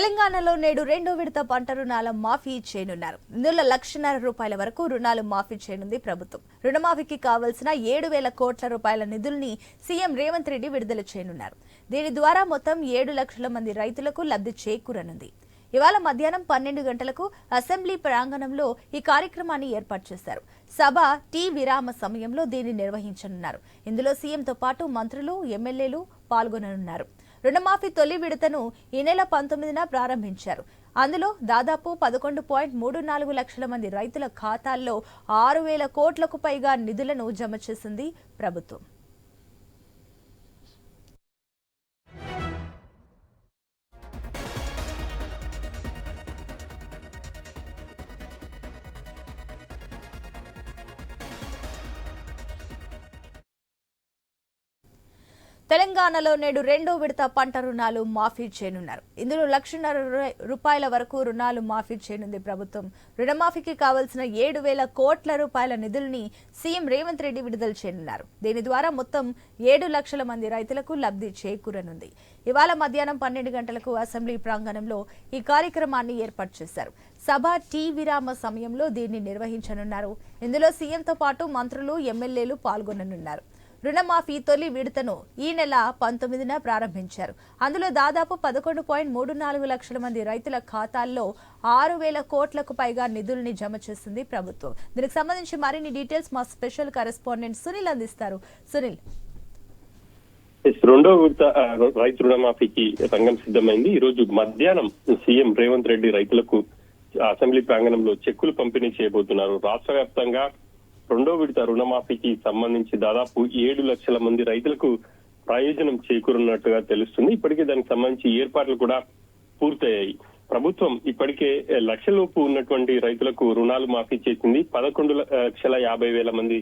తెలంగాణలో నేడు రెండో విడత పంట రుణాల మాఫీ చేయనున్నారు. ఇందులో లక్షన్నర రూపాయల వరకు రుణాలు మాఫీ చేయనుంది ప్రభుత్వం. రుణమాఫీకి కావలసిన ఏడు వేల కోట్ల రూపాయల నిధుల్ని సీఎం రేవంత్ రెడ్డి విడుదల చేయనున్నారు. దీని ద్వారా మొత్తం ఏడు లక్షల మంది రైతులకు లబ్ధి చేకూరనుంది. ఇవాళ మధ్యాహ్నం పన్నెండు గంటలకు అసెంబ్లీ ప్రాంగణంలో ఈ కార్యక్రమాన్ని ఏర్పాటు చేశారు. సభ టీ విరామ సమయంలో దీన్ని నిర్వహించనున్నారు. ఇందులో సీఎంతో పాటు మంత్రులు ఎమ్మెల్యేలు పాల్గొననున్నారు. రుణమాఫీ తొలి విడతను ఈ నెల పంతొమ్మిదిన ప్రారంభించారు. అందులో దాదాపు పదకొండు పాయింట్ మూడు నాలుగు లక్షల మంది రైతుల ఖాతాల్లో ఆరు వేల కోట్లకు పైగా నిధులను జమ చేసింది ప్రభుత్వం. తెలంగాణలో నేడు రెండో విడత పంట రుణాలు మాఫీ చేయనున్నారు. ఇందులో లక్షన్నర రూపాయల వరకు రుణాలు మాఫీ చేయనుంది ప్రభుత్వం. రుణమాఫీకి కావలసిన ఏడు వేల కోట్ల రూపాయల నిధుల్ని సీఎం రేవంత్ రెడ్డి విడుదల చేయనున్నారు. దీని ద్వారా మొత్తం ఏడు లక్షల మంది రైతులకు లబ్ధి చేకూరనుంది. ఇవాళ మధ్యాహ్నం పన్నెండు గంటలకు అసెంబ్లీ ప్రాంగణంలో ఈ కార్యక్రమాన్ని ఏర్పాటు చేశారు. సభ టీ విరామ సమయంలో దీన్ని నిర్వహించనున్నారు. ఇందులో సీఎంతో పాటు మంత్రులు ఎమ్మెల్యేలు పాల్గొననున్నారు. రుణమాఫీ తొలి విడతను ఈ నెల పంతొమ్మిదిన ప్రారంభించారు. అందులో దాదాపు పదకొండు పాయింట్ మూడు నాలుగు లక్షల మంది రైతుల ఖాతాల్లో ఆరు వేల కోట్లకు పైగా నిధుల్ని జమ చేసింది ప్రభుత్వం. దీనికి సంబంధించి మరిన్ని డీటెయిల్స్ మా స్పెషల్ కరెస్పాండెంట్ సునీల్ అందిస్తారు. సునీల్. రెండో విడత రైతు రుణమాఫీకి రంగం సిద్ధమైంది. ఈ రోజు మధ్యాహ్నం సీఎం రేవంత్ రెడ్డి రైతులకు అసెంబ్లీ ప్రాంగణంలో చెక్కులు పంపిణీ చేయబోతున్నారు. రాష్ట్ర వ్యాప్తంగా రెండో విడత రుణమాఫీకి సంబంధించి దాదాపు ఏడు లక్షల మంది రైతులకు ప్రయోజనం చేకూరున్నట్టుగా తెలుస్తుంది. ఇప్పటికే దానికి సంబంధించి ఏర్పాట్లు కూడా పూర్తయ్యాయి. ప్రభుత్వం ఇప్పటికే లక్షలోపు ఉన్నటువంటి రైతులకు రుణాలు మాఫీ చేసింది. పదకొండు లక్షల యాభై వేల మంది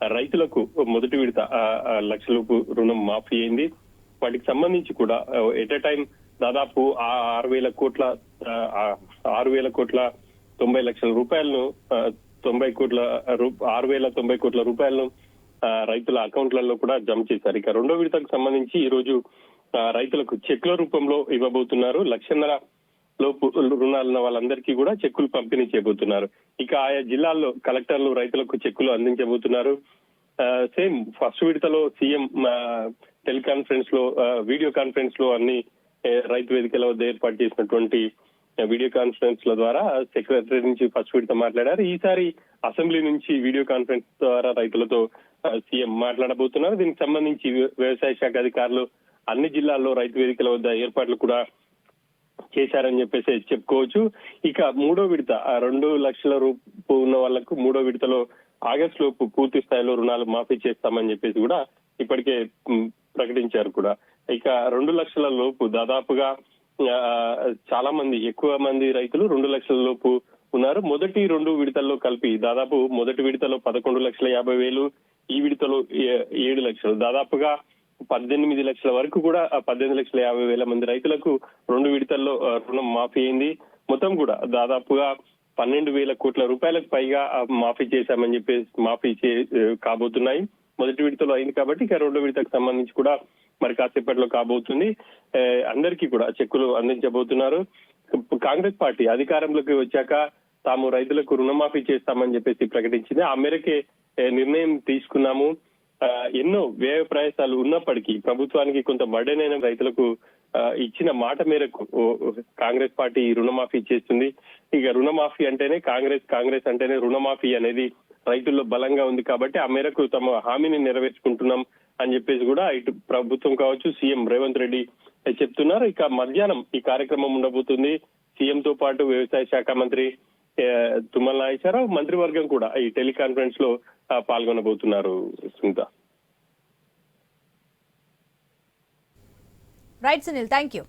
రైతులకు మొదటి విడత లక్ష లోపు లక్షలోపు రుణం మాఫీ అయింది. వాటికి సంబంధించి కూడా ఎట్ ఎ టైం దాదాపు ఆరు వేల కోట్ల ఆరు వేల కోట్ల తొంభై లక్షల రూపాయలను తొంభై కోట్ల రూ- ఆరు వేల తొంభై కోట్ల రూపాయలను రైతుల అకౌంట్లలో కూడా జమ చేశారు. ఇక రెండో విడతకు సంబంధించి ఈ రోజు రైతులకు చెక్ల రూపంలో ఇవ్వబోతున్నారు. లక్షన్నర లోపు రుణాలున్న వాళ్ళందరికీ కూడా చెక్కులు పంపిణీ చేయబోతున్నారు. ఇక ఆయా జిల్లాల్లో కలెక్టర్లు రైతులకు చెక్కులు అందించబోతున్నారు. సేమ్ ఫస్ట్ విడతలో సీఎం టెలికాన్ఫరెన్స్లో వీడియో కాన్ఫరెన్స్లో అన్ని రైతు వేదికల వద్ద ఏర్పాటు చేసినటువంటి వీడియో కాన్ఫరెన్స్ ల ద్వారా సెక్రటరీ నుంచి ఫస్ట్ విడత మాట్లాడారు. ఈసారి అసెంబ్లీ నుంచి వీడియో కాన్ఫరెన్స్ ద్వారా రైతులతో సీఎం మాట్లాడబోతున్నారు. దీనికి సంబంధించి వ్యవసాయ శాఖ అధికారులు అన్ని జిల్లాల్లో రైతు వేదికల వద్ద ఏర్పాట్లు కూడా చేశారని చెప్పేసి చెప్పుకోవచ్చు. ఇక మూడో విడత ఆ రెండు లక్షల రూపు ఉన్న వాళ్ళకు మూడో విడతలో ఆగస్టు లోపు పూర్తి స్థాయిలో రుణాలు మాఫీ చేస్తామని చెప్పేసి కూడా ఇప్పటికే ప్రకటించారు కూడా. ఇక రెండు లక్షల లోపు దాదాపుగా చాలా మంది ఎక్కువ మంది రైతులు రెండు లక్షల లోపు ఉన్నారు. మొదటి రెండు విడతల్లో కలిపి దాదాపు మొదటి విడతలో పదకొండు లక్షల యాభై వేలు ఈ విడతలో ఏ- ఏడు లక్షలు. దాదాపుగా పద్దెనిమిది లక్షల వరకు కూడా పద్దెనిమిది లక్షల యాభై వేల మంది రైతులకు రెండు విడతల్లో రుణం మాఫీ అయింది. మొత్తం కూడా దాదాపుగా పన్నెండు వేల కోట్ల రూపాయలకు పైగా మాఫీ చేశామని చెప్పేసి మాఫీ చే కాబోతున్నాయి. మొదటి విడతలో అయింది కాబట్టి ఇక రెండో విడతకు సంబంధించి కూడా మరి కాసేపట్లో కాబోతుంది. అందరికీ కూడా చెక్కులు అందించబోతున్నారు. కాంగ్రెస్ పార్టీ అధికారంలోకి వచ్చాక తాము రైతులకు రుణమాఫీ చేస్తామని చెప్పేసి ప్రకటించింది. ఆ మేరకే నిర్ణయం తీసుకున్నాము. ఆ, ఎన్నో వ్యయ ప్రయాసాలు ఉన్నప్పటికీ ప్రభుత్వానికి కొంత బర్డెన్ అయిన రైతులకు ఇచ్చిన మాట మేరకు కాంగ్రెస్ పార్టీ రుణమాఫీ చేస్తుంది. ఇక రుణమాఫీ అంటేనే కాంగ్రెస్ కాంగ్రెస్ అంటేనే రుణమాఫీ అనేది రైతుల్లో బలంగా ఉంది కాబట్టి ఆ మేరకు తమ హామీని నెరవేర్చుకుంటున్నాం. అని చెప్పేసి కూడా ఇటు ప్రభుత్వం కావచ్చు సీఎం రేవంత్ రెడ్డి చెప్తున్నారు. ఇక మధ్యాహ్నం ఈ కార్యక్రమం ఉండబోతుంది. సీఎం తో పాటు వ్యవసాయ శాఖ మంత్రి తుమ్మల నాగేశ్వరరావు మంత్రివర్గం కూడా ఈ టెలికాన్ఫరెన్స్లో పాల్గొనబోతున్నారు. Sunitha. Right Sunil thank you